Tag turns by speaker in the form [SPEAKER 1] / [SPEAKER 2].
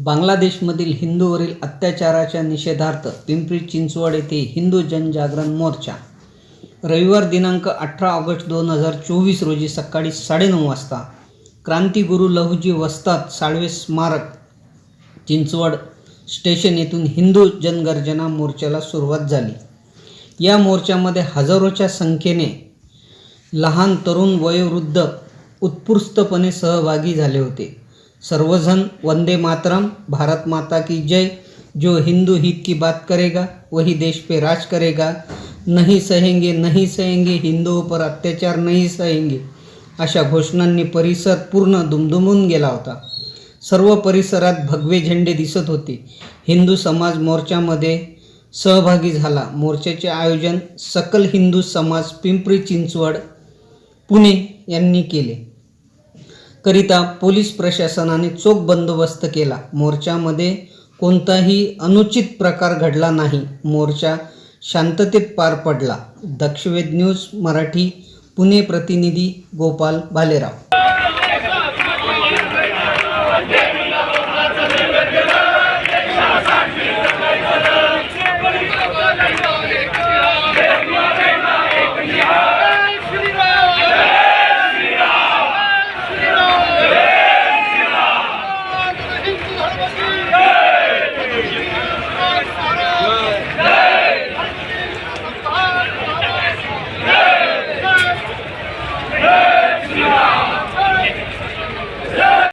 [SPEAKER 1] बांगलादेशमधील हिंदूवरील अत्याचाराच्या निषेधार्थ पिंपरी चिंचवड येथे हिंदू जनजागरण मोर्चा. रविवार दिनांक अठरा ऑगस्ट दोन हजार चोवीस रोजी सकाळी साडेनऊ वाजता क्रांतिगुरू लहुजी वस्ताद साळवे स्मारक चिंचवड स्टेशन येथून हिंदू जनगर्जना मोर्चाला सुरुवात झाली. या मोर्चामध्ये हजारोच्या संख्येने लहान तरुण वयोवृद्ध उत्स्फूर्तपणे सहभागी झाले होते. सर्वजण वंदे मातरम भारत माता की जय। जो हिंदू हित की बात करेगा वही देश पे राज करेगा। नहीं सहेंगे नहीं सहेंगे हिंदुओं पर अत्याचार नहीं सहेंगे। अशा घोषणांनी परिसर पूर्ण दुमदुमून गेला होता। सर्व परिसरात भगवे झेंडे दिसत होते. हिंदू समाज मोर्चामध्ये सहभागी झाला. मोर्चाचे आयोजन सकल हिंदू समाज पिंपरी चिंचवड पुणे यांनी केले. करिता पोलीस प्रशासनाने चोख बंदोबस्त केला. मोर्चामध्ये कोणताही अनुचित प्रकार घडला नाही. मोर्चा शांततेत पार पडला. दक्षवेद न्यूज मराठी पुणे प्रतिनिधी गोपाल भालेराव.